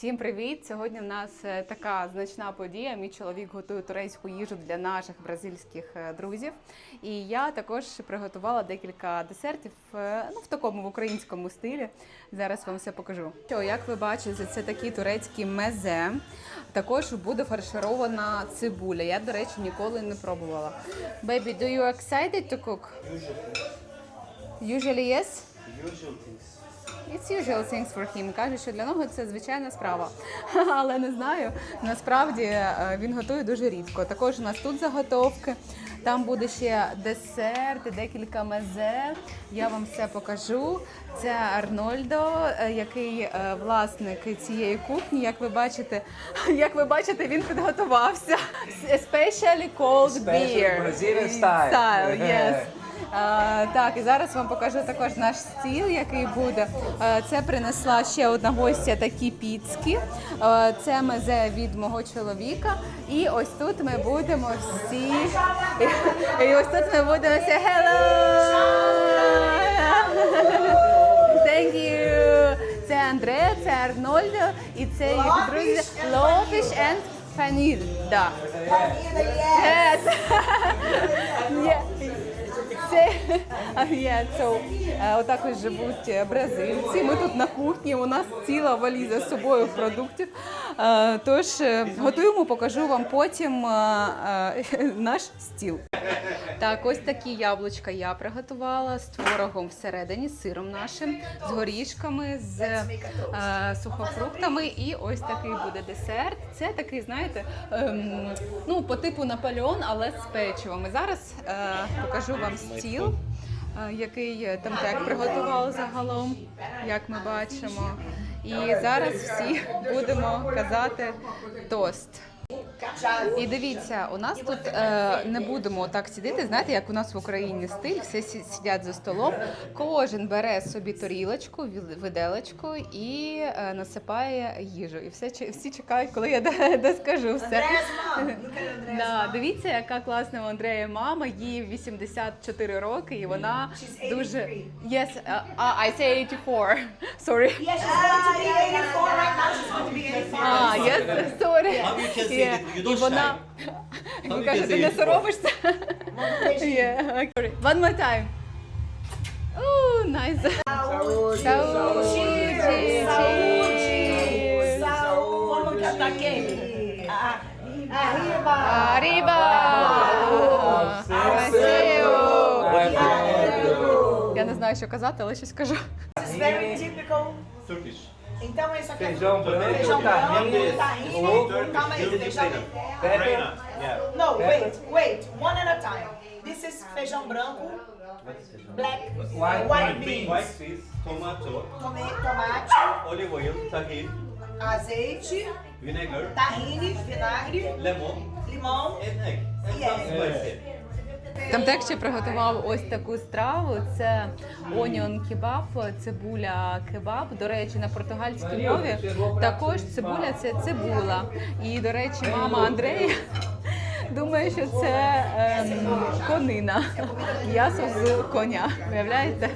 Всім привіт! Сьогодні в нас е, така значна подія. Мій чоловік готує турецьку їжу для наших бразильських е, друзів. І я також приготувала декілька десертів е, ну, в такому в українському стилі. Зараз вам все покажу. Що, як ви бачите, це такі турецькі мезе. Також буде фарширована цибуля. Я, до речі, ніколи не пробувала. Baby, do you excited to cook? Usually yes? Usual things. It's usual things for him. Каже, що для нього це звичайна справа. Але не знаю. Насправді е, він готує дуже рідко. Також у нас тут заготовки. Там буде ще десерт, декілька мезе. Я вам все покажу. Це Арнольдо, е, який е, власник цієї кухні. Як ви бачите, як ви бачите, він підготувався. Especially cold Special beer. Brazilian style. Style, yes. А, так, і зараз вам покажу також наш стіл, який буде. Е, Це принесла ще одна гостя такі піцки. Е, Це мезе від мого чоловіка. І ось тут ми будемо всі. І ось тут ми будемо всі Hello! Thank you! Це Андре, це Арнольдо і це їх друзі Ловіш and Фаніль. Да. Yes. Yeah. Це so, е, отак ось живуть е, бразильці. Ми тут на кухні. У нас ціла валіза з собою продуктів. Е, Тож готуємо, покажу вам потім наш стіл. Так, ось такі яблучка я приготувала з творогом всередині, з сиром нашим, з горішками, з сухофруктами. І ось такий буде десерт. Це такий, знаєте, ем, ну, по типу Наполеон, але з печивом. І зараз покажу вам стіл, е, який там так приготували загалом, як ми бачимо. І зараз всі будемо казати тост. І дивіться, у нас тут е, не будемо так сидіти. Знаєте, як у нас в Україні стиль, всі сі- сидять за столом. Кожен бере собі тарілочку, віл- виделочку і е, насипає їжу. І все всі чекають, коли я до- доскажу все. Да, дивіться, яка класна у Андрея мама. Їй 84 роки, і вона She's дуже 83. Yes, uh, uh, I say 84. Sorry. Yeah, she's going to be 84 right now. She's going to be 85. А, yes, sorry. How you can say Yeah. that you І вона How він you каже, can ти say не соромишся? Yeah, okay. Sorry. One more time. Oh, nice. Saúde. Saúde. Saúde. Saúde. Vamos cantar aqui. Ah, Arriba. Arriba. Красиво. Я не знаю, що казати, але щось кажу. This is very typical. Turkish. Então, isso aqui é Feijão branco, feijão tahine, branco, tahine. ovo, Calma aí, feijão... pepper, Yeah. No, wait, wait. One at a time. This is feijão branco, black, White white beans. beans, White peas, tomato, tome- tomate, olive oil, tahini, Azeite, vinegar, tahine, vinagre, lemon, limão. and egg. And some spicy. Там так ще приготував ось таку страву. Це оніон кебаб, цибуля кебаб. До речі, на португальській мові також цибуля це цибула. І до речі, мама Андрея думає, що це ем, конина. М'ясо з коня. Уявляєте?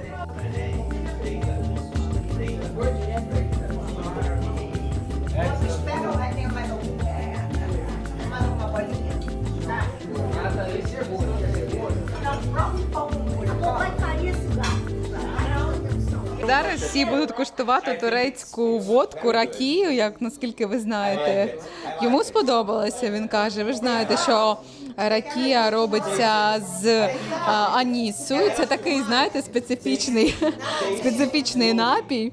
Зараз всі будуть куштувати турецьку водку, ракію, як наскільки ви знаєте. Йому сподобалося. Він каже: ви ж знаєте, що ракія робиться з анісу. Це такий, знаєте, специфічний, специфічний напій.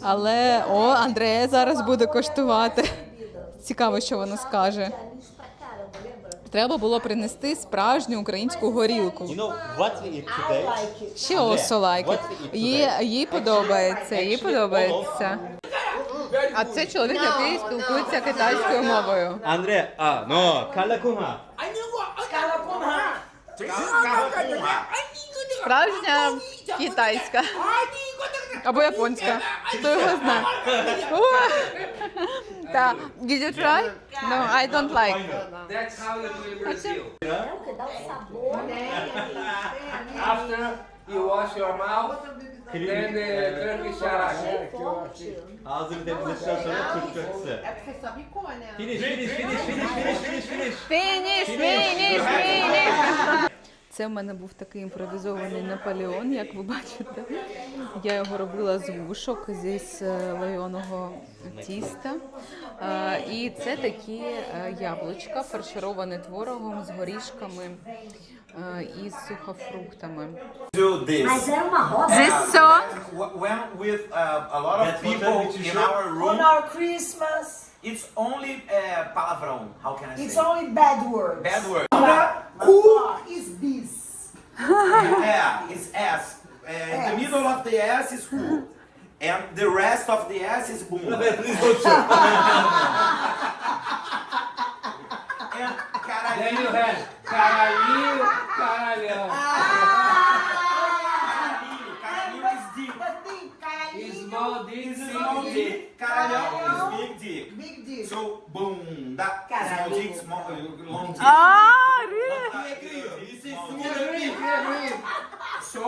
Але о, Андрея зараз буде коштувати. Цікаво, що вона скаже. Треба було принести справжню українську горілку. You know what we eat today? Ще also like it. Їй, їй подобається, їй подобається. А це чоловік, який спілкується китайською мовою. Andre, ah, no, kalakuha. Справжня китайська. Або японська. Хто його знає? the did you try? No, I don't like. That's how you do in Brazil. After you wash your mouth, then the Turkish araç. Ağzını temizledikten sonra Türk finish, finish, finish, finish, finish, finish. Finish, finish, finish. Це в мене був такий імпровізований Наполеон, як ви бачите. Я його робила з вушок зі слоєного тіста. Е, І це такі е, яблучка, фаршировані творогом з горішками е, і з сухофруктами. this. When with uh, a lot of people in our On room, our Christmas, it's only uh, palavrão. How can I it's say? only bad words. Bad word. Who is this? Of the S is who, and the rest of the S is boom. Please don't show. And caralho. Then you have caralhinho, caralhão. Caralho is deep. Small D, Small big D. D. Caralho is big D. Big deal. So boom, that small D, small, uh, long D. Ah, really? This is So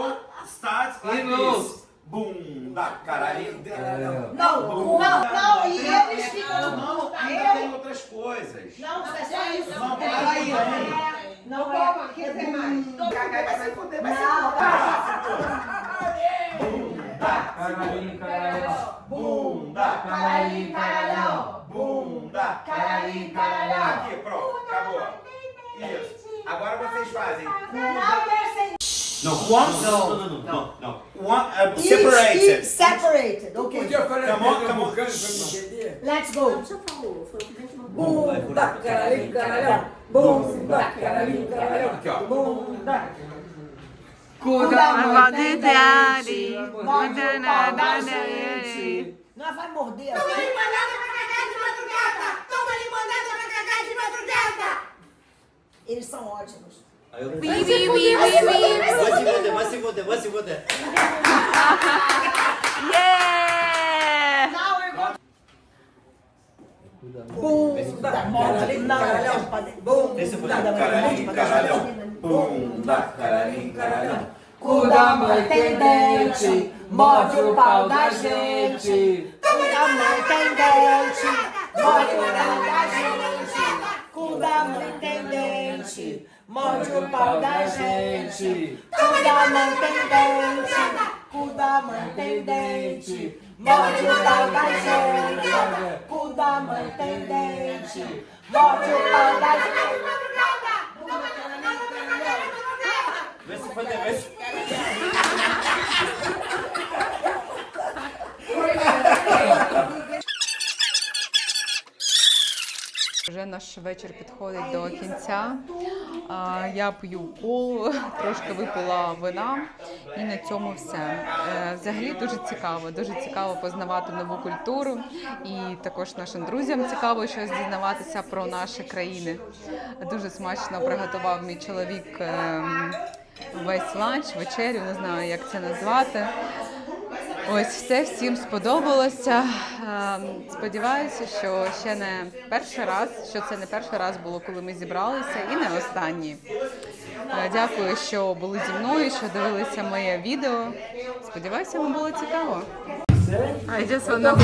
starts like this. Boom, da caralho. Não, não, não, e eles ficam. Não, ainda tem outras coisas. Não, é só isso. Não, peraí, aí. Não é. Quer dizer mais. Não, vai se fuder, vai se Caralhinho, caralhão. Bunda, Caralhinho, caralhão. bunda, Caralhinho, caralhão. Aqui, pronto, acabou. Isso. Agora vocês fazem. Não, No, one, No, no, no, no, no. one, uh, Keep separated. separated. Okay. Come on, come on. Let's go. Você falou, foi o que a gente mandou. Bunda, caralho. Bunda, caralho, caralhão. Aqui, ó. Bunda. Morde o pau da gente. Não vai morder. Toma limonada pra cagar de madrugada! Toma limonada pra cagar de madrugada! Eles são ótimos. Basi bote, basi bote, Bunda, caralhão, bunda, caralhão, caralhão, bunda, caralhão, caralhão. Cu mãe tem dente, morde o pau da gente. Cu mãe tem dente, morde o pau da gente. Cu mãe tem dente morde o pau da gente. Cu da mãe tem dente, cu da mãe tem dente, morde o pau da gente. Cu da mãe tem dente, morde o pau da gente. Vai se foder, vai se Вже наш вечір підходить до кінця. Я п'ю колу, трошки випила вина, і на цьому все. Е, Взагалі дуже цікаво, дуже цікаво познавати нову культуру, і також нашим друзям цікаво щось дізнаватися про наші країни. Дуже смачно приготував мій чоловік ем, весь ланч, вечерю, не знаю, як це назвати. Ось все всім сподобалося. Ем, Сподіваюся, що ще не перший раз, що це не перший раз було, коли ми зібралися, і не останній. Е, Дякую, що були зі мною, що дивилися моє відео. Сподіваюся, вам було цікаво. I just wanna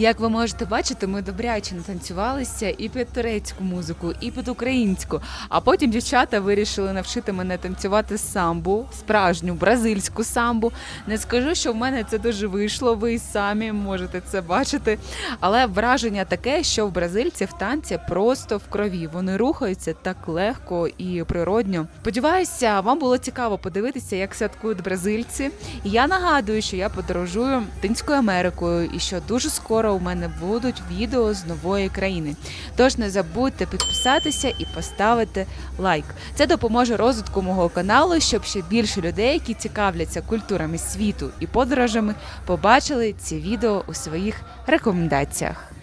Як ви можете бачити, ми добряче натанцювалися і під турецьку музику, і під українську. А потім дівчата вирішили навчити мене танцювати самбу, справжню бразильську самбу. Не скажу, що в мене це дуже вийшло. Ви самі можете це бачити. Але враження таке, що в бразильців танці просто в крові. Вони рухаються так легко і природньо. Сподіваюся, вам було цікаво подивитися, як святкують бразильці. І я нагадую, що я подорожую Латинською Америкою і що дуже скоро у мене будуть відео з нової країни. Тож не забудьте підписатися і поставити лайк. Це допоможе розвитку мого каналу, щоб ще більше людей, які цікавляться культурами світу і подорожами, побачили ці відео у своїх рекомендаціях.